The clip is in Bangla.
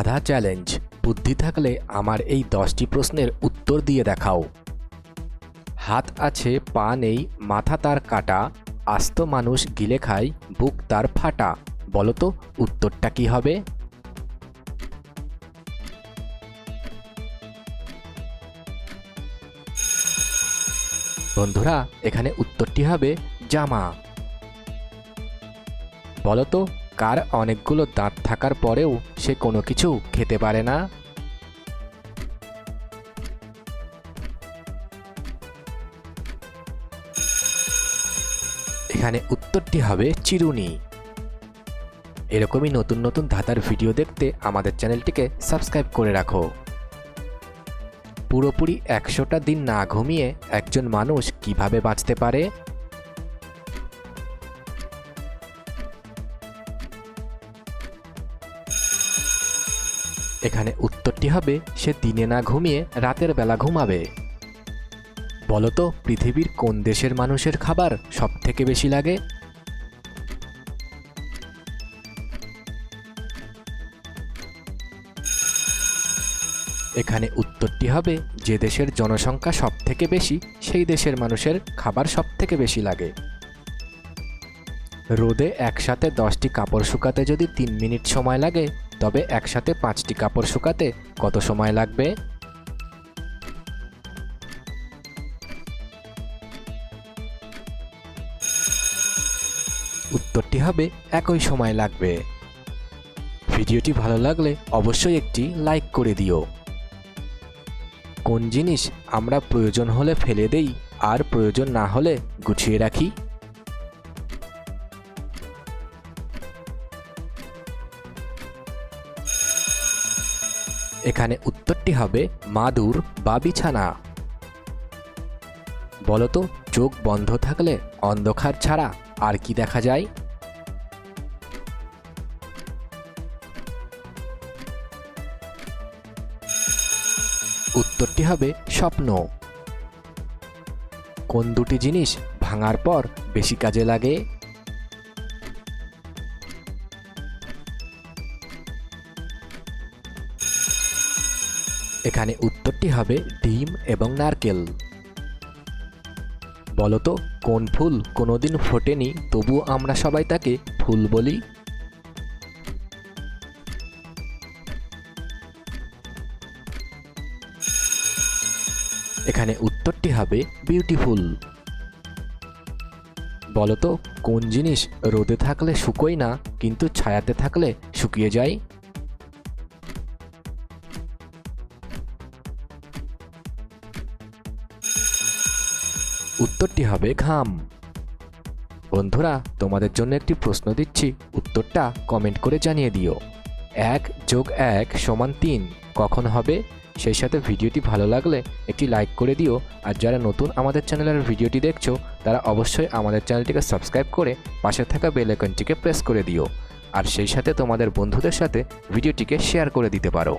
ধাঁধা চ্যালেঞ্জ। বুদ্ধি থাকলে আমার এই দশটি প্রশ্নের উত্তর দিয়ে দেখাও। হাত আছে, পা নেই, মাথা তার কাটা, আস্ত মানুষ গিলে খায়, বুক তার ফাটা। বলো তো, উত্তরটা কি হবে? বন্ধুরা, এখানে উত্তরটি হবে জামা। বলো তো কার অনেকগুলো দাঁত থাকার পরেও সে কোনো কিছু খেতে পারে না। এখানে উত্তরটি হবে চিরুনি। এরকমই নতুন নতুন ধাঁধার ভিডিও দেখতে আমাদের চ্যানেলটিকে সাবস্ক্রাইব করে রাখো। পুরোপুরি একশোটা দিন না ঘুমিয়ে একজন মানুষ কীভাবে বাঁচতে পারে? এখানে উত্তরটি হবে, সে দিনে না ঘুমিয়ে রাতের বেলা ঘুমাবে। বলতো, পৃথিবীর কোন দেশের মানুষের খাবার সব থেকে বেশি লাগে? এখানে উত্তরটি হবে, যে দেশের জনসংখ্যা সব থেকে বেশি, সেই দেশের মানুষের খাবার সব থেকে বেশি লাগে। রোদে একসাথে দশটি কাপড় শুকাতে যদি তিন মিনিট সময় লাগে তবে একসাথে পাঁচটি কাপড় শুকাতে কত সময় লাগবে? উত্তরটি হবে, একই সময় লাগবে। ভিডিওটি ভালো লাগলে অবশ্যই একটি লাইক করে দিও। কোন জিনিস আমরা প্রয়োজন হলে ফেলে দেই আর প্রয়োজন না হলে গুছিয়ে রাখি? এখানে উত্তরটি হবে মাদুর বা বিছানা বলতো, চোখ বন্ধ থাকলে অন্ধকার ছাড়া আর কি দেখা যায়? উত্তরটি হবে স্বপ্ন। কোন দুটি জিনিস ভাঙার পর বেশি কাজে লাগে? এখানে উত্তরটি হবে ডিম এবং নারকেল। বলতো, কোন ফুল কোনোদিন ফোটেনি, তবুও আমরা সবাই তাকে ফুল বলি। এখানে উত্তরটি হবে বিউটিফুল। বলতো, কোন জিনিস রোদে থাকলে শুকোয় না, কিন্তু ছায়াতে থাকলে শুকিয়ে যায়? উত্তরটি হবে ঘাম। বন্ধুরা, তোমাদের জন্য একটি প্রশ্ন দিচ্ছি। উত্তরটা কমেন্ট করে জানিয়ে দিও। এক যোগ এক সমান তিন। কখন হবে? সেই সাথে ভিডিওটি ভালো লাগলে একটি লাইক করে দিও। আর যারা নতুন আমাদের চ্যানেলের ভিডিওটি দেখছ, তারা অবশ্যই আমাদের চ্যানেলটিকে সাবস্ক্রাইব করে পাশে থাকা বেল আইকনটিকে প্রেস করে দিও। আর সেই সাথে তোমাদের বন্ধুদের সাথে ভিডিওটিকে শেয়ার করে দিতে পারো।